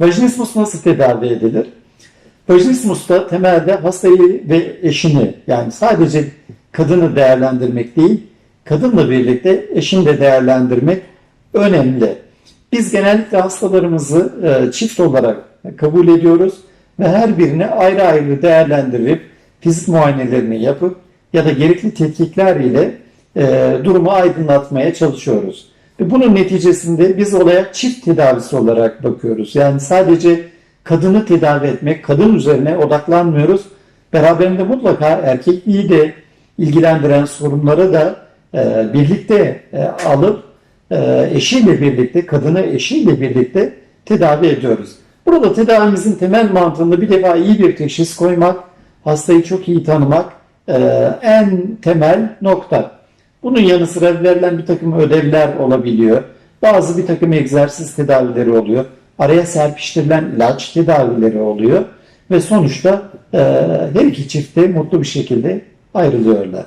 Vajinismus nasıl tedavi edilir? Vajinismus'ta temelde hastayı ve eşini yani sadece kadını değerlendirmek değil, kadınla birlikte eşini de değerlendirmek önemli. Biz genellikle hastalarımızı e, çift olarak kabul ediyoruz ve her birini ayrı ayrı değerlendirip fizik muayenelerini yapıp ya da gerekli tetkikler ile e, durumu aydınlatmaya çalışıyoruz. Ve bunun neticesinde biz olaya çift tedavisi olarak bakıyoruz. Yani sadece kadını tedavi etmek, kadın üzerine odaklanmıyoruz. Beraberinde mutlaka erkekliği de ilgilendiren sorunları da e, birlikte e, alıp e, eşiyle birlikte, kadını eşiyle birlikte tedavi ediyoruz. Burada tedavimizin temel mantığında bir defa iyi bir teşhis koymak, hastayı çok iyi tanımak e, en temel nokta. Bunun yanı sıra verilen bir takım ödevler olabiliyor. Bazı bir takım egzersiz tedavileri oluyor. Araya serpiştirilen ilaç tedavileri oluyor. Ve sonuçta e, her iki çift de mutlu bir şekilde ayrılıyorlar.